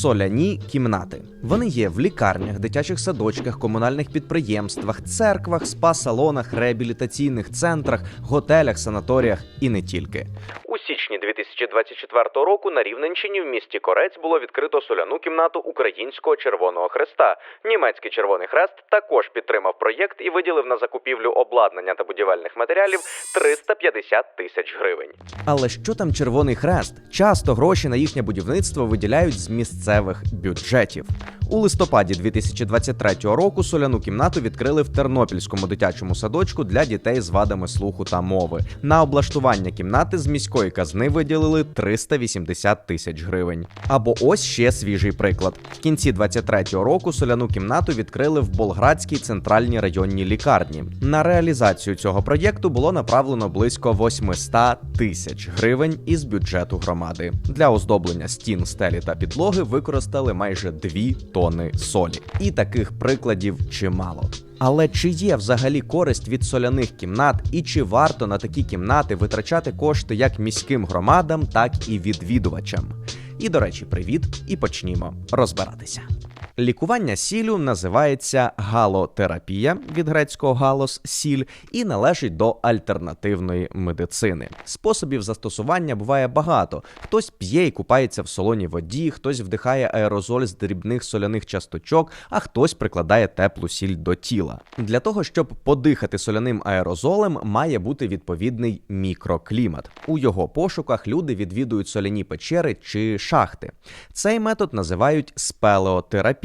Соляні кімнати. Вони є в лікарнях, дитячих садочках, комунальних підприємствах, церквах, спа-салонах, реабілітаційних центрах, готелях, санаторіях і не тільки. У січні 2024 року на Рівненщині в місті Корець було відкрито соляну кімнату Українського Червоного Хреста. Німецький Червоний Хрест також підтримав проєкт і виділив на закупівлю обладнання та будівельних матеріалів 350 тисяч гривень. Але що там Червоний Хрест? Часто гроші на їхнє будівництво виділяють з місцевих бюджетів. У листопаді 2023 року соляну кімнату відкрили в Тернопільському дитячому садочку для дітей з вадами слуху та мови. На облаштування кімнати з міської казни виділили 380 тисяч гривень. Або ось ще свіжий приклад. В кінці 23-го року соляну кімнату відкрили в Болградській центральній районній лікарні. На реалізацію цього проєкту було направлено близько 800 тисяч гривень із бюджету громади. Для оздоблення стін, стелі та підлоги використали майже 2 тони солі. І таких прикладів чимало. Але чи є взагалі користь від соляних кімнат, і чи варто на такі кімнати витрачати кошти як міським громадам, так і відвідувачам? І до речі, привіт, і почнімо розбиратися. Лікування сіллю називається галотерапія від грецького галос сіль і належить до альтернативної медицини. Способів застосування буває багато. Хтось п'є і купається в солоній воді, хтось вдихає аерозоль з дрібних соляних часточок, а хтось прикладає теплу сіль до тіла. Для того щоб подихати соляним аерозолем, має бути відповідний мікроклімат. У його пошуках люди відвідують соляні печери чи шахти. Цей метод називають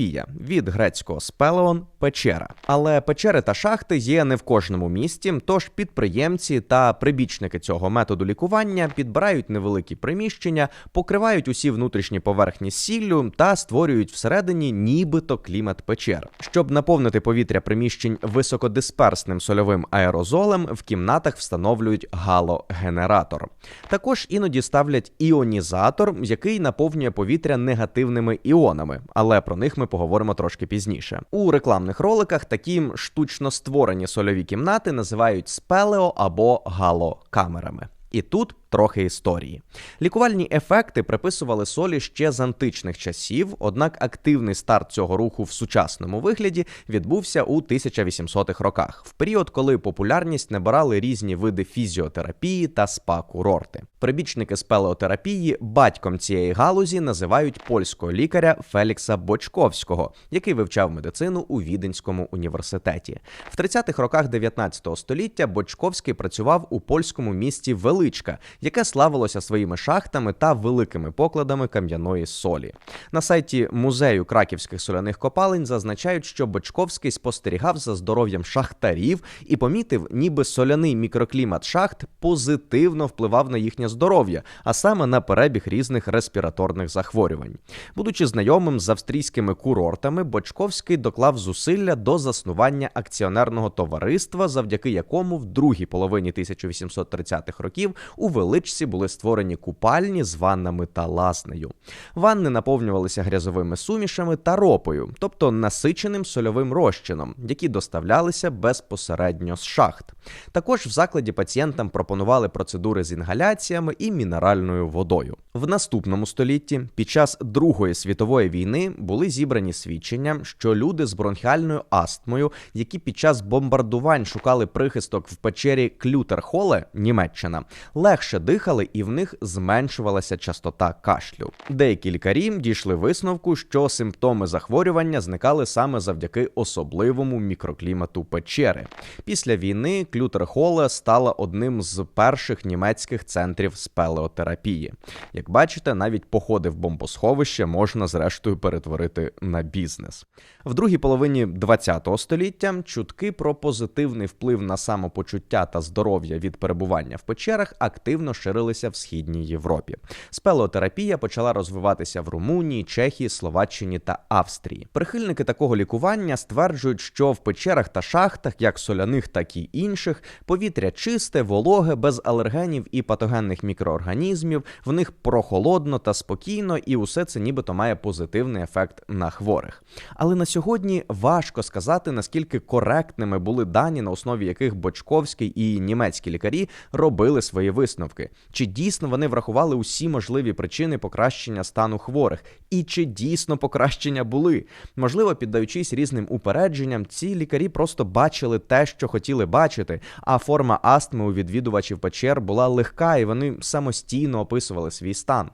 спелеотерапія від грецького спелеон печера. Але печери та шахти є не в кожному місті, тож підприємці та прибічники цього методу лікування підбирають невеликі приміщення, покривають усі внутрішні поверхні сіллю та створюють всередині нібито клімат печер. Щоб наповнити повітря приміщень високодисперсним сольовим аерозолем, в кімнатах встановлюють галогенератор. Також іноді ставлять іонізатор, який наповнює повітря негативними іонами, але про них ми поговоримо трошки пізніше. У рекламних роликах такі штучно створені сольові кімнати називають спелео або гало камерами. І тут трохи історії. Лікувальні ефекти приписували солі ще з античних часів, однак активний старт цього руху в сучасному вигляді відбувся у 1800-х роках, в період, коли популярність набирали різні види фізіотерапії та спа-курорти. Прибічники спелеотерапії батьком цієї галузі називають польського лікаря Фелікса Бочковського, який вивчав медицину у Віденському університеті. В 30-х роках 19 століття Бочковський працював у польському місті Величка, яке славилося своїми шахтами та великими покладами кам'яної солі. На сайті музею краківських соляних копалень зазначають, що Бочковський спостерігав за здоров'ям шахтарів і помітив, ніби соляний мікроклімат шахт позитивно впливав на їхнє здоров'я, а саме на перебіг різних респіраторних захворювань. Будучи знайомим з австрійськими курортами, Бочковський доклав зусилля до заснування акціонерного товариства, завдяки якому в другій половині 1830-х років у величці були створені купальні з ваннами та лазнею. Ванни наповнювалися грязовими сумішами та ропою, тобто насиченим сольовим розчином, які доставлялися безпосередньо з шахт. Також в закладі пацієнтам пропонували процедури з інгаляціями і мінеральною водою. В наступному столітті, під час Другої світової війни, були зібрані свідчення, що люди з бронхіальною астмою, які під час бомбардувань шукали прихисток в печері Клютерхоле, Німеччина, легше дихали і в них зменшувалася частота кашлю. Деякі лікарі дійшли висновку, що симптоми захворювання зникали саме завдяки особливому мікроклімату печери. Після війни Клютерхоле стала одним з перших німецьких центрів спелеотерапії. Як бачите, навіть походи в бомбосховище можна зрештою перетворити на бізнес. В другій половині ХХ століття чутки про позитивний вплив на самопочуття та здоров'я від перебування в печерах активно ширилися в східній Європі. Спелеотерапія почала розвиватися в Румунії, Чехії, Словаччині та Австрії. Прихильники такого лікування стверджують, що в печерах та шахтах, як соляних, так і інших, повітря чисте, вологе, без алергенів і патогенних мікроорганізмів, в них прохолодно та спокійно, і усе це нібито має позитивний ефект на хворих. Але на сьогодні важко сказати, наскільки коректними були дані, на основі яких Бочковський і німецькі лікарі робили свої висновки. чи дійсно вони врахували усі можливі причини покращення стану хворих, і чи дійсно покращення були. Можливо, піддаючись різним упередженням, ці лікарі просто бачили те, що хотіли бачити, а форма астми у відвідувачів печер була легка, і вони самостійно описували свій стан.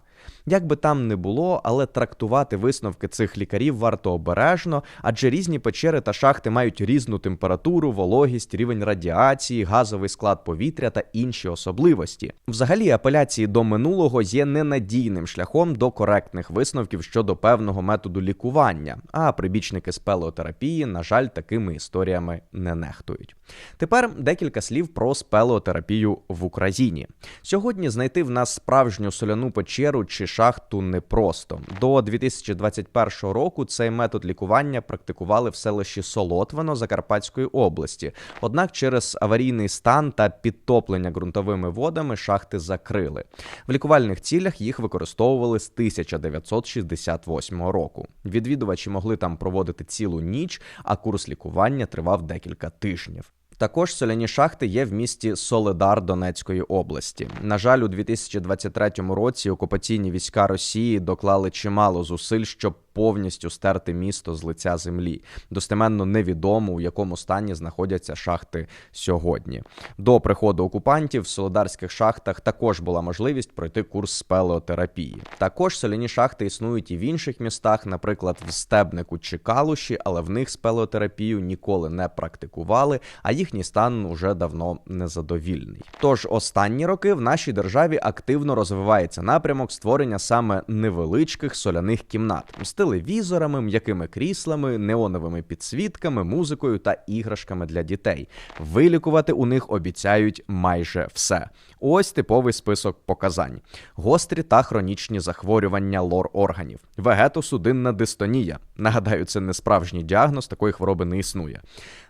Як би там не було, але трактувати висновки цих лікарів варто обережно, адже різні печери та шахти мають різну температуру, вологість, рівень радіації, газовий склад повітря та інші особливості. Взагалі, апеляції до минулого є ненадійним шляхом до коректних висновків щодо певного методу лікування, а прибічники спелеотерапії, на жаль, такими історіями не нехтують. Тепер декілька слів про спелеотерапію в Україні. Сьогодні знайти в нас справжню соляну печеру чи шахту непросто. До 2021 року цей метод лікування практикували в селищі Солотвино Закарпатської області. Однак через аварійний стан та підтоплення ґрунтовими водами шахти закрили. В лікувальних цілях їх використовували з 1968 року. Відвідувачі могли там проводити цілу ніч, а курс лікування тривав декілька тижнів. Також соляні шахти є в місті Соледар Донецької області. На жаль, у 2023 році окупаційні війська Росії доклали чимало зусиль, щоб повністю стерти місто з лиця землі. Достеменно невідомо, у якому стані знаходяться шахти сьогодні. До приходу окупантів в солодарських шахтах також була можливість пройти курс спелеотерапії. Також соляні шахти існують і в інших містах, наприклад, в Стебнику чи Калуші, але в них спелеотерапію ніколи не практикували, а їхній стан уже давно незадовільний. Тож останні роки в нашій державі активно розвивається напрямок створення саме невеличких соляних кімнат телевізорами, м'якими кріслами, неоновими підсвітками, музикою та іграшками для дітей. Вилікувати у них обіцяють майже все. Ось типовий список показань: гострі та хронічні захворювання лор органів, вегетосудинна дистонія. Нагадаю, це не справжній діагноз, такої хвороби не існує.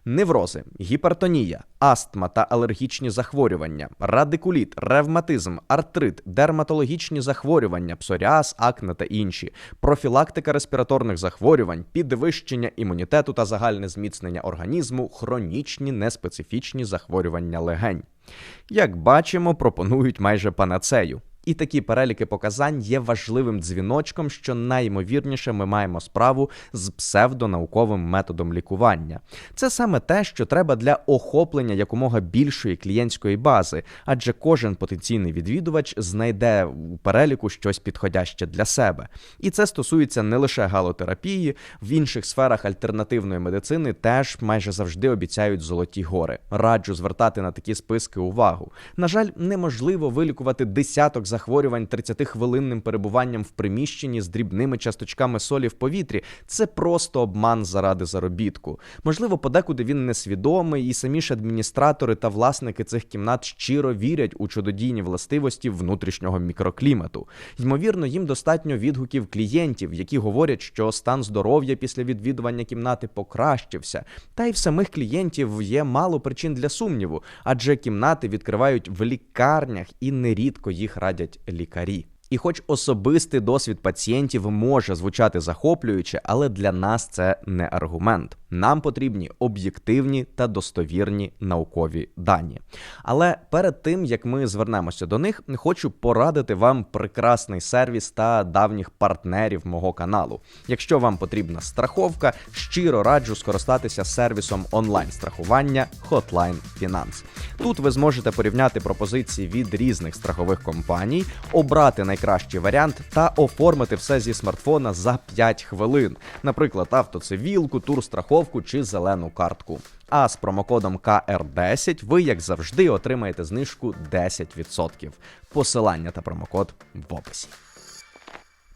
Неврози, гіпертонія, астма та алергічні захворювання, радикуліт, ревматизм, артрит, дерматологічні захворювання, псоріаз, акне та інші, профілактика респіраторних захворювань, підвищення імунітету та загальне зміцнення організму, хронічні неспецифічні захворювання легень. Як бачимо, пропонують майже панацею. І такі переліки показань є важливим дзвіночком, що найімовірніше ми маємо справу з псевдонауковим методом лікування. Це саме те, що треба для охоплення якомога більшої клієнтської бази, адже кожен потенційний відвідувач знайде у переліку щось підходяще для себе. І це стосується не лише галотерапії, в інших сферах альтернативної медицини теж майже завжди обіцяють золоті гори. Раджу звертати на такі списки увагу. На жаль, неможливо вилікувати десяток захворювань 30-хвилинним перебуванням в приміщенні з дрібними часточками солі в повітрі це просто обман заради заробітку. Можливо, подекуди він несвідомий, і самі ж адміністратори та власники цих кімнат щиро вірять у чудодійні властивості внутрішнього мікроклімату. Ймовірно, їм достатньо відгуків клієнтів, які говорять, що стан здоров'я після відвідування кімнати покращився. Та й в самих клієнтів є мало причин для сумніву, адже кімнати відкривають в лікарнях і нерідко їх радять радять лікарі. І, хоч особистий досвід пацієнтів може звучати захоплююче, але для нас це не аргумент. Нам потрібні об'єктивні та достовірні наукові дані. Але перед тим як ми звернемося до них, хочу порадити вам прекрасний сервіс та давніх партнерів мого каналу. Якщо вам потрібна страховка, щиро раджу скористатися сервісом онлайн-страхування Hotline Finance. Тут ви зможете порівняти пропозиції від різних страхових компаній, обрати найкращий варіант та оформити все зі смартфона за 5 хвилин. Наприклад, автоцивілку, турстраховку страховку чи зелену картку. А з промокодом КР10 ви, як завжди, отримаєте знижку 10%. Посилання та промокод в описі.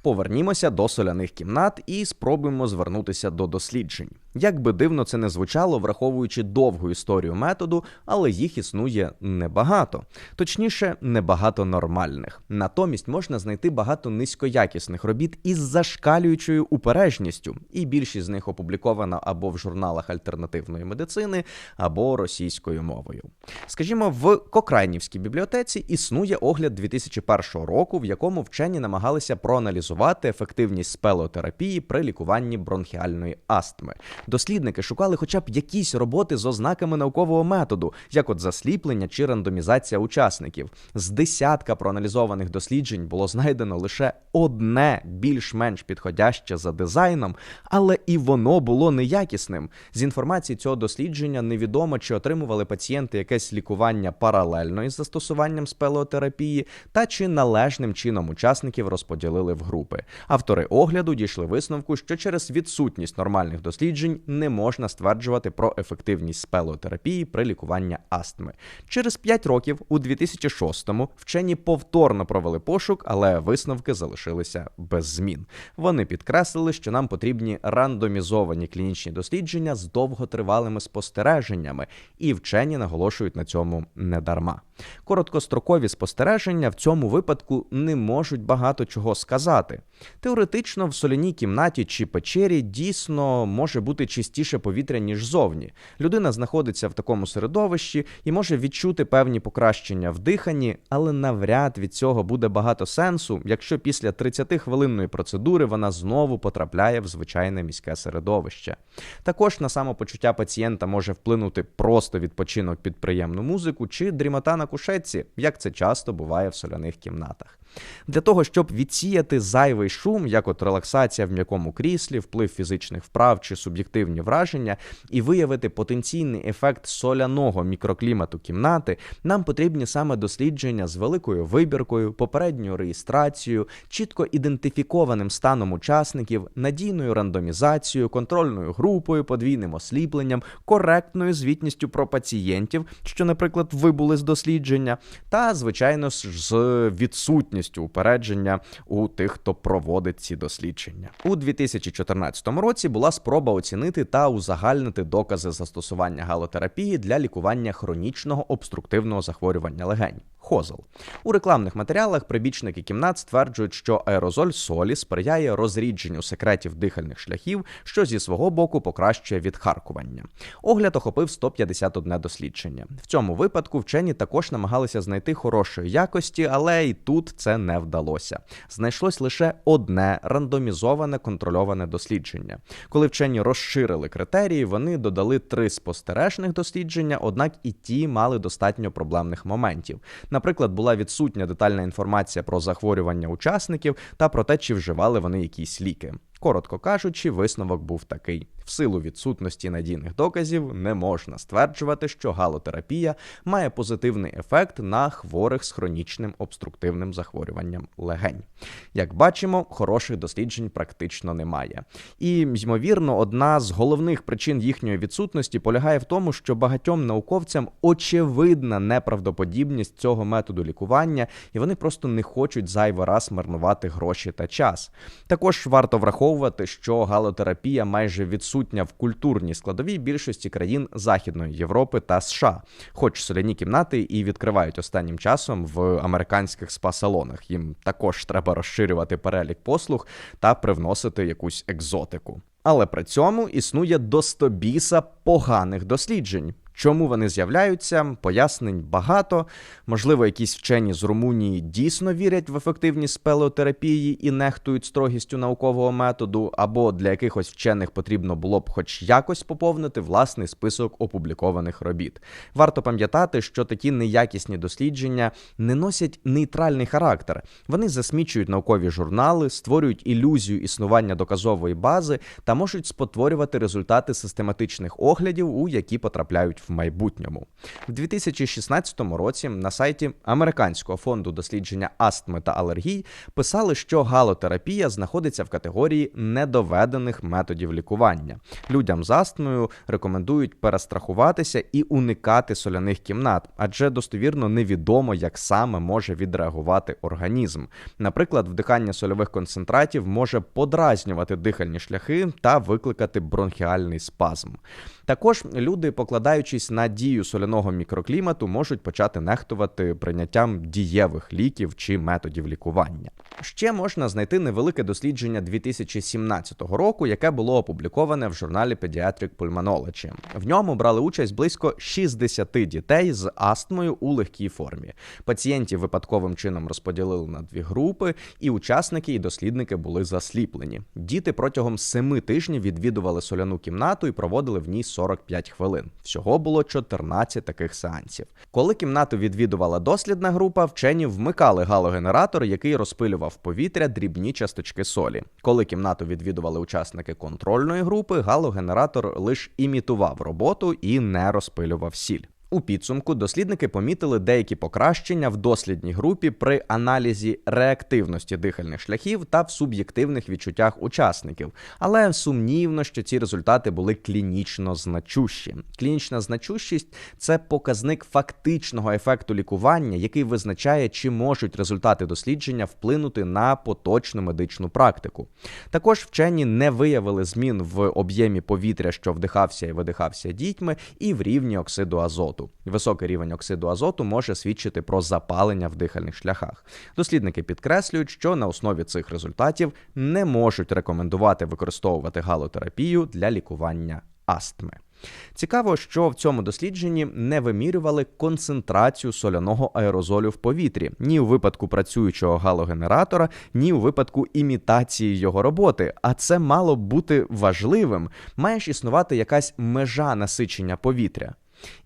Повернімося до соляних кімнат і спробуємо звернутися до досліджень. Як би дивно це не звучало, враховуючи довгу історію методу, але їх існує небагато, точніше, небагато нормальних. Натомість можна знайти багато низькоякісних робіт із зашкалюючою упережністю, і більшість з них опублікована або в журналах альтернативної медицини, або російською мовою. Скажімо, в Кокрайнівській бібліотеці існує огляд 2001 року, в якому вчені намагалися проаналізувати ефективність спелеотерапії при лікуванні бронхіальної астми. Дослідники шукали хоча б якісь роботи з ознаками наукового методу, як от засліплення чи рандомізація учасників. З десятка проаналізованих досліджень було знайдено лише одне більш-менш підходяще за дизайном, але і воно було неякісним. З інформації цього дослідження невідомо, чи отримували пацієнти якесь лікування паралельно із застосуванням спелеотерапії, та чи належним чином учасників розподілили в групи. Автори огляду дійшли висновку, що через відсутність нормальних досліджень не можна стверджувати про ефективність спелеотерапії при лікуванні астми. Через 5 років, у 2006-му, вчені повторно провели пошук, але висновки залишилися без змін. Вони підкреслили, що нам потрібні рандомізовані клінічні дослідження з довготривалими спостереженнями, і вчені наголошують на цьому недарма. Короткострокові спостереження в цьому випадку не можуть багато чого сказати. Теоретично, в соляній кімнаті чи печері дійсно може бути чистіше повітря, ніж зовні. Людина знаходиться в такому середовищі і може відчути певні покращення в диханні, але навряд від цього буде багато сенсу, якщо після 30-хвилинної процедури вона знову потрапляє в звичайне міське середовище. Також на самопочуття пацієнта може вплинути просто відпочинок під приємну музику чи дрімота на кушетці, як це часто буває в соляних кімнатах. Для того, щоб відсіяти зайвий шум, як от релаксація в м'якому кріслі, вплив фізичних вправ чи суб'єктивні враження, і виявити потенційний ефект соляного мікроклімату кімнати, нам потрібні саме дослідження з великою вибіркою, попередньою реєстрацією, чітко ідентифікованим станом учасників, надійною рандомізацією, контрольною групою, подвійним осліпленням, коректною звітністю про пацієнтів, що, наприклад, вибули з дослідження, та, звичайно, з відсутністю повністю упередження у тих, хто проводить ці дослідження. У 2014 році була спроба оцінити та узагальнити докази застосування галотерапії для лікування хронічного обструктивного захворювання легень. Хозел. У рекламних матеріалах прибічники кімнат стверджують, що аерозоль солі сприяє розрідженню секретів дихальних шляхів, що зі свого боку покращує відхаркування. Огляд охопив 151 дослідження. В цьому випадку вчені також намагалися знайти хорошої якості, але і тут це не вдалося. Знайшлось лише одне рандомізоване контрольоване дослідження. Коли вчені розширили критерії, вони додали три спостережних дослідження, однак і ті мали достатньо проблемних моментів. Наприклад, була відсутня детальна інформація про захворювання учасників та про те, чи вживали вони якісь ліки. Коротко кажучи, висновок був такий: в силу відсутності надійних доказів не можна стверджувати, що галотерапія має позитивний ефект на хворих з хронічним обструктивним захворюванням легень. Як бачимо, хороших досліджень практично немає. І, ймовірно, одна з головних причин їхньої відсутності полягає в тому, що багатьом науковцям очевидна неправдоподібність цього методу лікування, і вони просто не хочуть зайвий раз марнувати гроші та час. Також варто враховувати, що галотерапія майже відсутня відсутня в культурній складовій більшості країн Західної Європи та США, хоч соляні кімнати і відкривають останнім часом в американських спа-салонах. Їм також треба розширювати перелік послуг та привносити якусь екзотику. Але при цьому існує достобіса поганих досліджень. Чому вони з'являються? Пояснень багато. Можливо, якісь вчені з Румунії дійсно вірять в ефективність спелеотерапії і нехтують строгістю наукового методу, або для якихось вчених потрібно було б хоч якось поповнити власний список опублікованих робіт. Варто пам'ятати, що такі неякісні дослідження не носять нейтральний характер. Вони засмічують наукові журнали, створюють ілюзію існування доказової бази та можуть спотворювати результати систематичних оглядів, у які потрапляють в майбутньому. В 2016 році на сайті Американського фонду дослідження астми та алергій писали, що галотерапія знаходиться в категорії недоведених методів лікування. Людям з астмою рекомендують перестрахуватися і уникати соляних кімнат, адже достовірно невідомо, як саме може відреагувати організм. Наприклад, вдихання сольових концентратів може подразнювати дихальні шляхи та викликати бронхіальний спазм. Також люди, покладаючи сподіваючись на дію соляного мікроклімату, можуть почати нехтувати прийняттям дієвих ліків чи методів лікування. Ще можна знайти невелике дослідження 2017 року, яке було опубліковане в журналі Pediatric Pulmonology. В ньому брали участь близько 60 дітей з астмою у легкій формі. Пацієнтів випадковим чином розподілили на дві групи, і учасники і дослідники були засліплені. Діти протягом семи тижнів відвідували соляну кімнату і проводили в ній 45 хвилин. Всього було 14 таких сеансів. Коли кімнату відвідувала дослідна група, вчені вмикали галогенератор, який розпилював повітря дрібні часточки солі. Коли кімнату відвідували учасники контрольної групи, галогенератор лише імітував роботу і не розпилював сіль. У підсумку дослідники помітили деякі покращення в дослідній групі при аналізі реактивності дихальних шляхів та в суб'єктивних відчуттях учасників, але сумнівно, що ці результати були клінічно значущі. Клінічна значущість це показник фактичного ефекту лікування, який визначає, чи можуть результати дослідження вплинути на поточну медичну практику. Також вчені не виявили змін в об'ємі повітря, що вдихався і видихався дітьми, і в рівні оксиду азоту. Високий рівень оксиду азоту може свідчити про запалення в дихальних шляхах. Дослідники підкреслюють, що на основі цих результатів не можуть рекомендувати використовувати галотерапію для лікування астми. Цікаво, що в цьому дослідженні не вимірювали концентрацію соляного аерозолю в повітрі ні у випадку працюючого галогенератора, ні у випадку імітації його роботи. А це мало б бути важливим. Має ж існувати якась межа насичення повітря.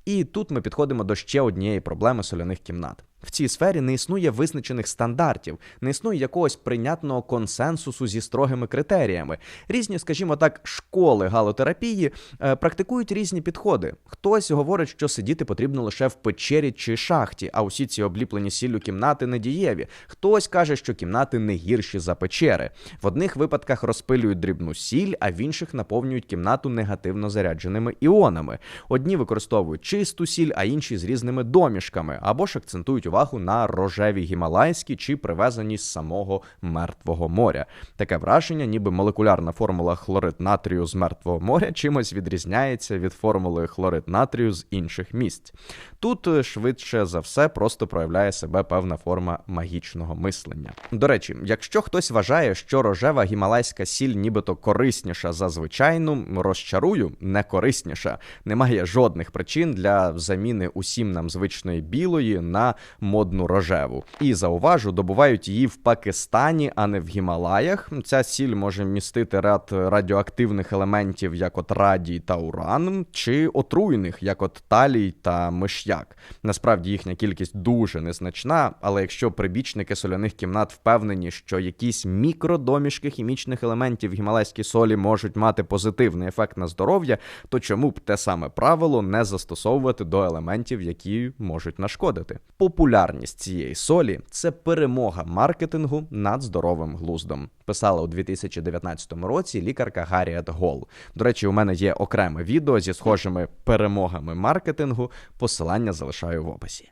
І тут ми підходимо до ще однієї проблеми соляних кімнат. В цій сфері не існує визначених стандартів, не існує якогось прийнятного консенсусу зі строгими критеріями. Різні, скажімо так, школи галотерапії е, практикують різні підходи. Хтось говорить, що сидіти потрібно лише в печері чи шахті, а усі ці обліплені сіллю кімнати недієві. Хтось каже, що кімнати не гірші за печери. В одних випадках розпилюють дрібну сіль, а в інших наповнюють кімнату негативно зарядженими іонами. Одні використовують чисту сіль, а інші з різними домішками або ж акцентують увагу на рожеві гімалайські чи привезені з самого мертвого моря. Таке враження, ніби молекулярна формула хлорид натрію з мертвого моря чимось відрізняється від формули хлорид натрію з інших місць. Тут е, швидше за все просто проявляє себе певна форма магічного мислення. До речі, якщо хтось вважає, що рожева гімалайська сіль нібито корисніша за звичайну, розчарую, не корисніша. Немає жодних причин для заміни усім нам звичної білої на модну рожеву. І зауважу, добувають її в Пакистані, а не в Гімалаях. Ця сіль може містити ряд радіоактивних елементів, як от радій та уран, чи отруйних, як от талій та миш'як. Насправді їхня кількість дуже незначна, але якщо прибічники соляних кімнат впевнені, що якісь мікродомішки хімічних елементів гімалайській солі можуть мати позитивний ефект на здоров'я, то чому б те саме правило не застосовувати до елементів, які можуть нашкодити? Популярність цієї солі це перемога маркетингу над здоровим глуздом. Писала у 2019 році лікарка Гарріет Гол. До речі, у мене є окреме відео зі схожими перемогами маркетингу. Посилання залишаю в описі.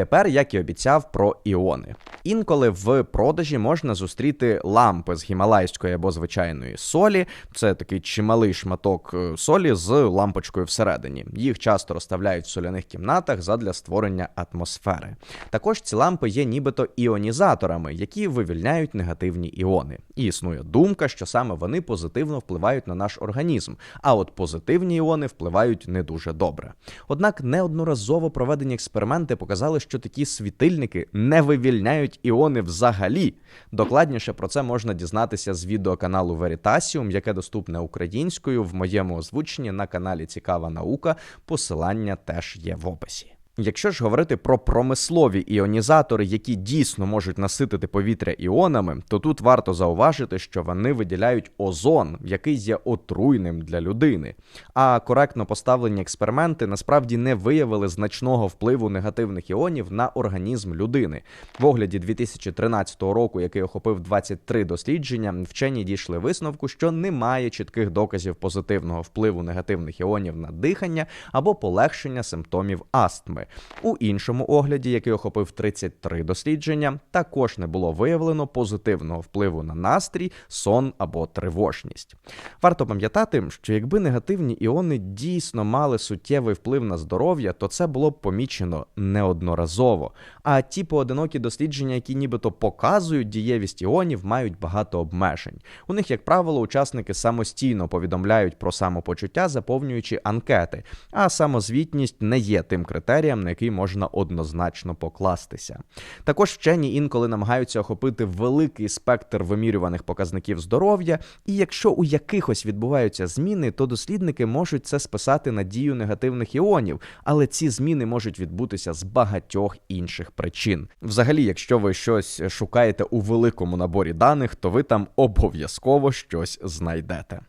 Тепер, як і обіцяв, про іони. Інколи в продажі можна зустріти лампи з гімалайської або звичайної солі. Це такий чималий шматок е, солі з лампочкою всередині. Їх часто розставляють в соляних кімнатах задля створення атмосфери. Також ці лампи є нібито іонізаторами, які вивільняють негативні іони. І існує думка, що саме вони позитивно впливають на наш організм, а от позитивні іони впливають не дуже добре. Однак неодноразово проведені експерименти показали, що такі світильники не вивільняють іони взагалі. Докладніше про це можна дізнатися з відеоканалу Veritasium, яке доступне українською в моєму озвученні на каналі Цікава наука. Посилання теж є в описі. Якщо ж говорити про промислові іонізатори, які дійсно можуть наситити повітря іонами, то тут варто зауважити, що вони виділяють озон, який є отруйним для людини. А коректно поставлені експерименти насправді не виявили значного впливу негативних іонів на організм людини. В огляді 2013 року, який охопив 23 дослідження, вчені дійшли висновку, що немає чітких доказів позитивного впливу негативних іонів на дихання або полегшення симптомів астми. У іншому огляді, який охопив 33 дослідження, також не було виявлено позитивного впливу на настрій, сон або тривожність. Варто пам'ятати, що якби негативні іони дійсно мали суттєвий вплив на здоров'я, то це було б помічено неодноразово. А ті поодинокі дослідження, які нібито показують дієвість іонів, мають багато обмежень. У них, як правило, учасники самостійно повідомляють про самопочуття, заповнюючи анкети, а самозвітність не є тим критерієм, на який можна однозначно покластися. Також вчені інколи намагаються охопити великий спектр вимірюваних показників здоров'я, і якщо у якихось відбуваються зміни, то дослідники можуть це списати на дію негативних іонів, але ці зміни можуть відбутися з багатьох інших причин. Взагалі, якщо ви щось шукаєте у великому наборі даних, то ви там обов'язково щось знайдете.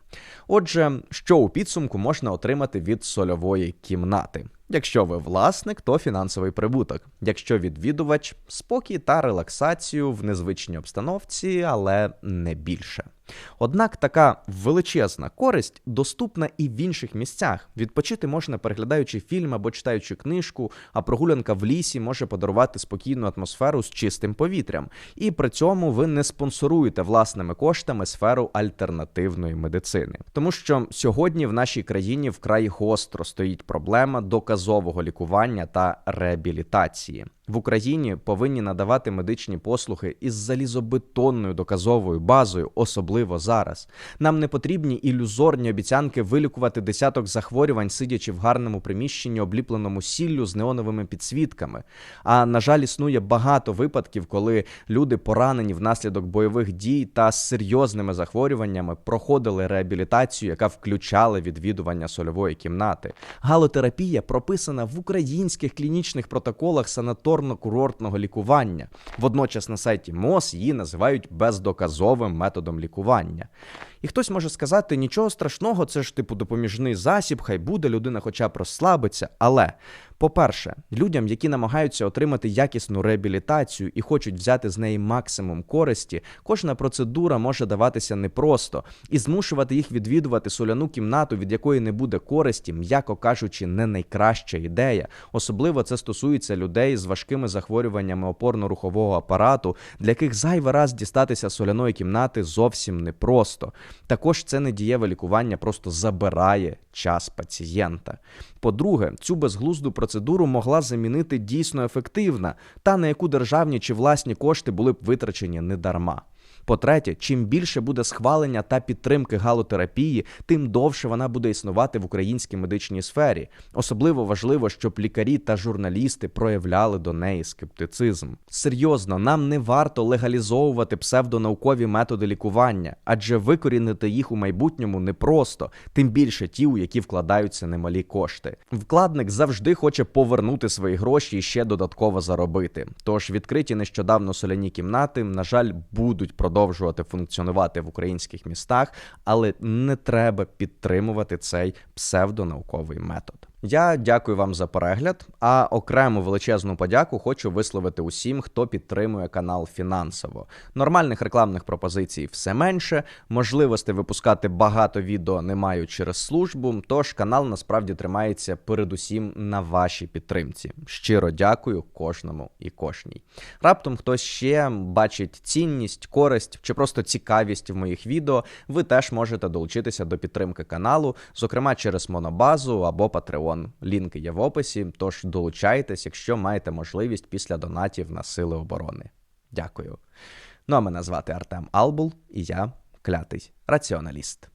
Отже, що у підсумку можна отримати від сольової кімнати? Якщо ви власник, то фінансовий прибуток. Якщо відвідувач, спокій та релаксацію в незвичній обстановці, але не більше. Однак така величезна користь доступна і в інших місцях. Відпочити можна переглядаючи фільм або читаючи книжку, а прогулянка в лісі може подарувати спокійну атмосферу з чистим повітрям. І при цьому ви не спонсоруєте власними коштами сферу альтернативної медицини. Тому що сьогодні в нашій країні вкрай гостро стоїть проблема доказового лікування та реабілітації. В Україні повинні надавати медичні послуги із залізобетонною доказовою базою, особливо зараз. Нам не потрібні ілюзорні обіцянки вилікувати десяток захворювань, сидячи в гарному приміщенні, обліпленому сіллю з неоновими підсвітками. А на жаль, існує багато випадків, коли люди, поранені внаслідок бойових дій та з серйозними захворюваннями, проходили реабілітацію, яка включала відвідування сольової кімнати. Галотерапія прописана в українських клінічних протоколах санаторно-курортного лікування. Водночас на сайті МОЗ її називають бездоказовим методом лікування. І хтось може сказати, нічого страшного, це ж типу допоміжний засіб, хай буде, людина хоча б розслабиться. Але, по-перше, людям, які намагаються отримати якісну реабілітацію і хочуть взяти з неї максимум користі, кожна процедура може даватися непросто, і змушувати їх відвідувати соляну кімнату, від якої не буде користі, м'яко кажучи, не найкраща ідея. Особливо це стосується людей з важкими захворюваннями опорно-рухового апарату, для яких зайвий раз дістатися соляної кімнати зовсім непросто. Також це недієве лікування просто забирає час пацієнта. По-друге, цю безглузду процедуру могла замінити дійсно ефективна, та на яку державні чи власні кошти були б витрачені недарма. По-третє, чим більше буде схвалення та підтримки галотерапії, тим довше вона буде існувати в українській медичній сфері. Особливо важливо, щоб лікарі та журналісти проявляли до неї скептицизм. Серйозно, нам не варто легалізовувати псевдонаукові методи лікування, адже викорінити їх у майбутньому непросто, тим більше ті, у які вкладаються немалі кошти. Вкладник завжди хоче повернути свої гроші і ще додатково заробити. Тож відкриті нещодавно соляні кімнати, на жаль, будуть продовжувати функціонувати в українських містах, але не треба підтримувати цей псевдонауковий метод. Я дякую вам за перегляд. А окрему величезну подяку хочу висловити усім, хто підтримує канал фінансово. Нормальних рекламних пропозицій все менше, можливості випускати багато відео не маю через службу. Тож канал насправді тримається передусім на вашій підтримці. Щиро дякую кожному і кожній. Раптом хтось ще бачить цінність, користь чи просто цікавість в моїх відео. Ви теж можете долучитися до підтримки каналу, зокрема через Монобазу або Patreon. Лінки є в описі, тож долучайтесь, якщо маєте можливість після донатів на Сили оборони. Дякую. Ну а мене звати Артем Албул, і я клятий раціоналіст.